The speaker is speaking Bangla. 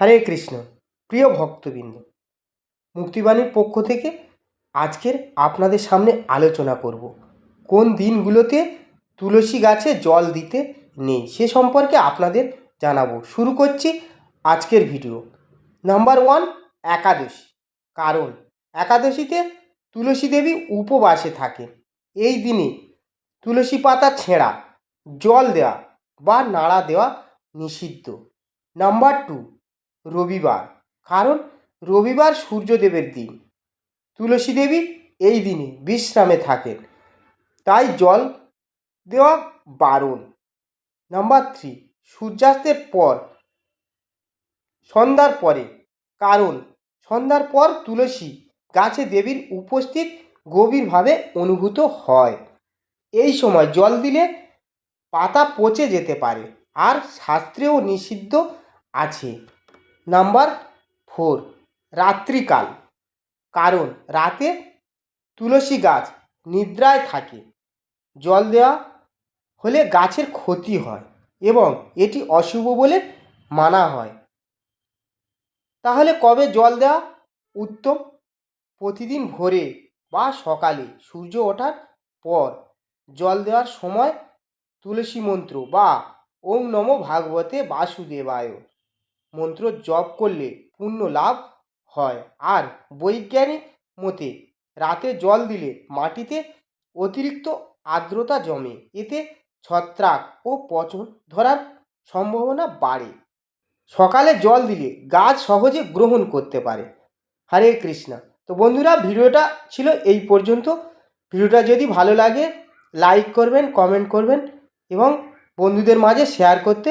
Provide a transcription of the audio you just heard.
হরে কৃষ্ণ, প্রিয় ভক্তবৃন্দ, মুক্তিবাণীর পক্ষ থেকে আজকের আপনাদের সামনে আলোচনা করব। কোন দিনগুলোতে তুলসী গাছে জল দিতে নেই সে সম্পর্কে আপনাদের জানাব। শুরু করছি আজকের ভিডিও। নাম্বার ওয়ান, একাদশী। কারণ, একাদশীতে তুলসী দেবী উপবাসে থাকে। এই দিনে তুলসী পাতা ছেঁড়া, জল দেওয়া বা নাড়া দেওয়া নিষিদ্ধ। নাম্বার টু রবিবার। কারণ রবিবার সূর্যদেবের দিন। তুলসী দেবী এই দিনে বিশ্রামে থাকেন। তাই জল দেওয়া বারণ। নাম্বার থ্রি, সূর্যাস্তের পর, সন্ধ্যার পরে। কারণ সন্ধ্যার পর তুলসী গাছে দেবীর উপস্থিত গভীরভাবে অনুভূত হয়। এই সময় জল দিলে পাতা পচে যেতে পারে। আর শাস্ত্রেও নিষিদ্ধ আছে। নাম্বার ফোর, রাত্রিকাল। কারণ রাতে তুলসী গাছ নিদ্রায় থাকে। জল দেওয়া হলে গাছের ক্ষতি হয় এবং এটি অশুভ বলে মানা হয়। তাহলে কবে জল দেওয়া উত্তম? প্রতিদিন ভোরে বা সকালে সূর্য ওঠার পর জল দেওয়ার সময় তুলসী মন্ত্র বা ওম নমো ভাগবতে বাসুদেবায়। মন্ত্র জপ করলে পুণ্য লাভ হয়। আর বৈজ্ঞানিক মতে, রাতে জল দিলে মাটিতে অতিরিক্ত আর্দ্রতা জমে। এতে ছত্রাক ও পচন ধরার সম্ভাবনা বাড়ে। সকালে জল দিলে গাছ সহজে গ্রহণ করতে পারে। হরে কৃষ্ণা। তো বন্ধুরা, ভিডিওটা ছিল এই পর্যন্ত। ভিডিওটা যদি ভালো লাগে লাইক করবেন কমেন্ট করবেন এবং বন্ধুদের মাঝে শেয়ার করতে